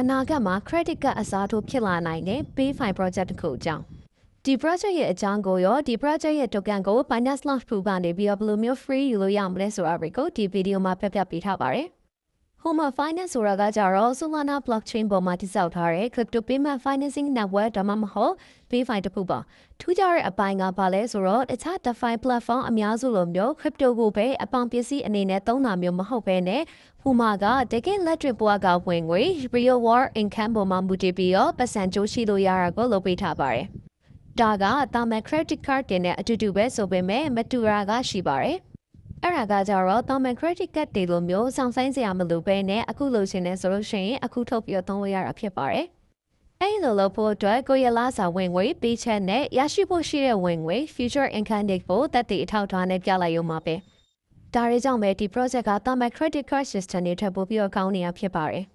အနာဂတ်မှာ credit card အစားထိုးဖြစ်လာနိုင်တဲ့ Pay Fine project တစ်ခုအကြောင်းဒီ project ရဲ့အကြောင်းကိုရောဒီ project ရဲ့ token ကို Binance Launch Pool ကနေပြီးတော့ဘယ်လိုမျိုး free ယူလို့ရမလဲဆိုတာတွေကိုဒီ video မှာပြပြပေးထားပါတယ်။ Homa Finance ဆိုတာကကြတော့ Solana blockchain ပေါ်မှာတည်ဆောက်ထားတဲ့ crypto payment financing network ဒါမှမဟုတ် PayFi တစ်ခုပါထူးခြားတဲ့အပိုင်းကဘာလဲဆိုတော့တခြား DeFi platform အများစုလိုမျိုး crypto ကိုပဲအပေါင်ပစ္စည်းအနေနဲ့သုံးတာမျိုးမဟုတ်ဘဲနဲ့ Homa ကတကယ်လက်တွေ့ဘဝကဝင်ငွေ real world income ပေါ်မှာမူတည်ပြီးတော့ပတ်စံကြိုးရှိလို့ရတာကိုလုပ်ပေးထားပါတယ်ဒါကတာမန် credit card တင်တဲ့အတူတူပဲဆိုပေမဲ့မတူတာကရှိပါတယ် အဲ့ဒါကကြတော့တာမန် credit card တွေလိုမျိုးစောင့်ဆိုင်စရာမလိုပဲနဲ့အခုလိုချင်နေဆိုလို့ရှိရင်အခုထုတ်ပြီးတော့သုံးလို့ရတာဖြစ်ပါတယ်အဲ့လိုလို့ဖို့အတွက်ကိုရလာစာဝင်ငွေပေးချက်နဲ့ရရှိဖို့ရှိတဲ့ဝင်ငွေ future income တွေကိုတက်တည်အထောက်အထားနဲ့ပြလိုက်ရုံပါပဲဒါတွေကြောင့်ပဲဒီ project ကတာမန် credit card system တွေထပ်ပို့ပြီးတော့ကောင်းနေတာဖြစ်ပါတယ်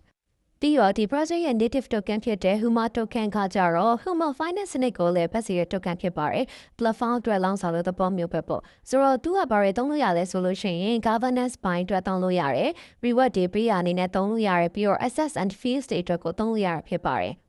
ပြီးတော့ဒီ project ရဲ့ native token ဖြစ်တဲ့ Huma token ကကြတော့ Huma Finance စနစ်ကိုလည်းပတ်စီရဲ့ token ဖြစ်ပါတယ်။ platform အတွက်လောင်းဆောင်လို့သဘောမျိုးပဲပေါ့။ဆိုတော့သူကဘာတွေသုံးလို့ရလဲဆိုလို့ရှိရင် governance ဘိုင်းအတွက်သုံးလို့ရတယ်။ reward တွေပေးရအနေနဲ့သုံးလို့ရတယ်ပြီးတော့ access and fees တွေအတွက်ကိုသုံးလို့ရတာဖြစ်ပါတယ်။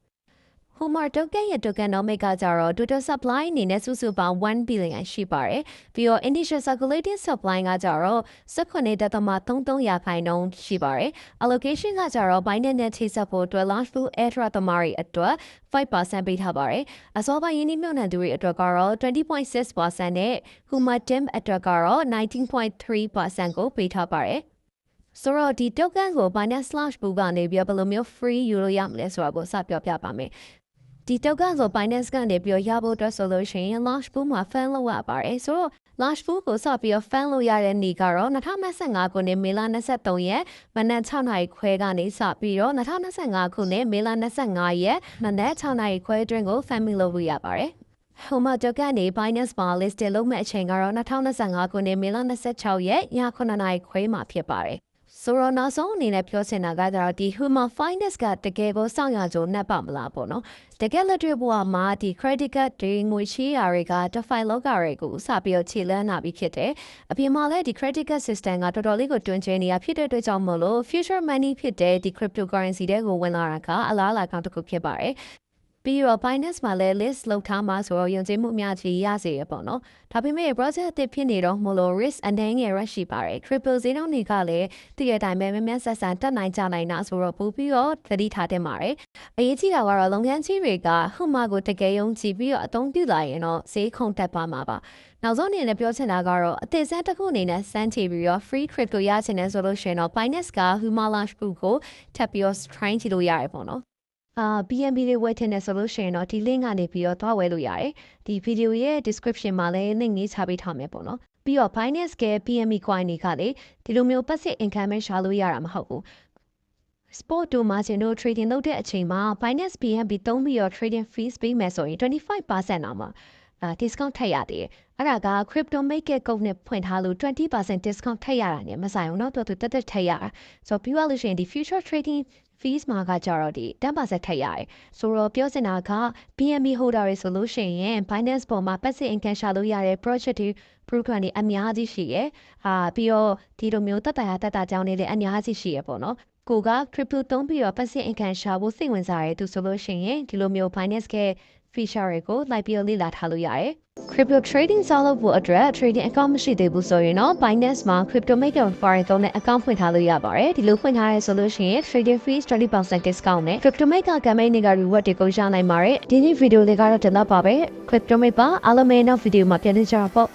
Humor token ရဲ့ tokenomic ကကြတော့ total supply အနေနဲ့စုစုပေါင်း1 billion ရှိပါတယ်။ပြီးတော့ initial circulating supply ကကြတော့18.33ရာခိုင်နှုန်းရှိပါတယ်။ allocation ကကြတော့ Binance နဲ့ချိတ်ဆက်ဖို့အတွက် launch full air သမารီအတွက်5%ပေးထားပါတယ်။အစောပိုင်းယင်းနှမြုံနှံသူတွေအတွက်ကတော့20.6%နဲ့ Humor Team အတွက်ကတော့19.3%ကိုပေးထားပါတယ်။ဆိုတော့ဒီ token ကို Binance Slash ဘူးကနေပြီးတော့ဘယ်လိုမျိုး free ယူလို့ရမလဲဆိုတာကိုစပြောပြပါမယ်။ ဒီ token ကို Binance ကနေပြီးတော့ရဖို့အတွက်ဆိုလို့ရှိရင် Launch Pool မှာ fan လုပ်ရပါတယ်ဆိုတော့ Launch Pool ကိုစပြီးတော့ fan လုပ်ရတဲ့နေ့ကတော့2025ခုနှစ်မေလ23ရက်မနက်6နာရီခွဲကနေစပြီးတော့2025ခုနှစ်မေလ25ရက်မနက်6နာရီခွဲအတွင်းကို fan လုပ်လို့ရပါတယ်ဟိုမှာတော့ကနေ Binance မှာ listed လုပ်မဲ့အချိန်ကတော့2025ခုနှစ်မေလ26ရက်ည9နာရီခွဲမှာဖြစ်ပါတယ် ဆိုတော့နောက်ဆုံးအနေနဲ့ပြောချင်တာကကြတော့ဒီ human finance ကတကယ်ကိုစောင့်ရကြုံနဲ့ပါမလားပေါ့နော်တကယ်လက်တွေ့ဘဝမှာဒီ credit card တွေငွေချေးရာတွေက DeFi လောကတွေကိုစပြီးတော့ခြေလှမ်းလာပြီးဖြစ်တယ်အပြင်မှာလည်းဒီ credit card system ကတော်တော်လေးကိုတွင်ကျနေတာဖြစ်တဲ့အတွက်ကြောင့်မလို့ future money ဖြစ်တဲ့ဒီ cryptocurrency တွေကိုဝင်လာတာကအလားအလာကောင်းတစ်ခုဖြစ်ပါတယ် ပြီးတော့ Binance မှာလည်း list လောက်ထားမှာဆိုတော့ယုံကြည်မှုအများကြီးရစေရပေါ့နော်။ဒါပေမဲ့ project အသစ်ဖြစ်နေတော့မလို့ risk အနှဲငယ် rush ရှိပါတယ်။ crypto ဈေးနှုန်းတွေကလည်းတည့်ရတိုင်းပဲများများဆက်ဆံတက်နိုင်ကြနိုင်တာဆိုတော့ပို့ပြီးတော့သတိထားတင်ပါတယ်။အရေးကြီးတာကတော့လုပ်ငန်းကြီးတွေကဟိုမှာကိုတကယ်ယုံကြည်ပြီးတော့အသုံးပြုလာရင်တော့ဈေးခုန်တက်ပါမှာပါ။နောက်ဆုံးအနေနဲ့ပြောချင်တာကတော့အသေးစမ်းတစ်ခုအနေနဲ့စမ်းချပြီးတော့ free crypto ရချင်တယ်ဆိုလို့ရှိရင်တော့ Binance က Huma Launch Pool ကိုထပ်ပြီးတော့ try ကြည့်လို့ရတယ်ပေါ့နော် အာ BNB တွေဝယ်ထင်တယ်ဆိုလို့ရှိရင်တော့ဒီ link ကနေပြီးတော့သွားဝယ်လို့ရတယ်ဒီ video ရဲ့ description မှာလည်း link လေးချပေးထားမယ်ပေါ့နော်ပြီးတော့ Binance က PME coin တွေကလေဒီလိုမျိုး passive income ရှာလို့ရတာမဟုတ်ဘူး sport တို့မှာကျွန်တော် trading လုပ်တဲ့အချိန်မှာ Binance BNB သုံးပြီးတော့ trading fees ပေးမယ်ဆိုရင်25%အောင်မှာအာ discount ထပ်ရသေးတယ်အဲ့ဒါက crypto make it code နဲ့ဖွင့်ထားလို့20% discount ထပ်ရတာ ਨੇ မဆိုင်ဘူးเนาะတော်တော်တက်တက်ထပ်ရတာဆိုတော့ပြီးသွားလို့ရှိရင်ဒီ future trading fees မှာကကြတော့ဒီ10%ထပ်ရတယ်ဆိုတော့ပြောစင်တာက BNB holder တွေဆိုလို့ရှိရင် Binance ပေါ်မှာ passive income ရှာလို့ရတဲ့ project တွေ program တွေအများကြီးရှိရယ်ဟာပြီးတော့ဒီလိုမျိုးတက်တာရတက်တာကြောင်းတွေလည်းအများကြီးရှိရယ်ပေါ့နော်ကိုက crypto သုံးပြီးတော့ passive income ရှာဖို့စိတ်ဝင်စားရတဲ့သူဆိုလို့ရှိရင်ဒီလိုမျိုး Binance က feature တွေကိုလိုက်ပြီးလေ့လာထားလို့ရတယ် crypto trading ဆောက်လုပ်ဖို့အတွက် trading account မရှိသေးဘူးဆိုရင်တော့ Binance မှာ crypto maker foreign သုံးတဲ့ account ဖွင့်ထားလို့ရပါတယ်ဒီလိုဖွင့်ထားရဲဆိုလို့ရှိရင် trading fees 20% discount နဲ့ crypto maker campaign တွေက reward တွေကိုရနိုင်ပါတယ်ဒီနေ့ video လေးကတော့ဒီလောက်ပါပဲ crypto maker အားလုံးပဲနောက် video မှာပြန်လည်ကြပါပေါ့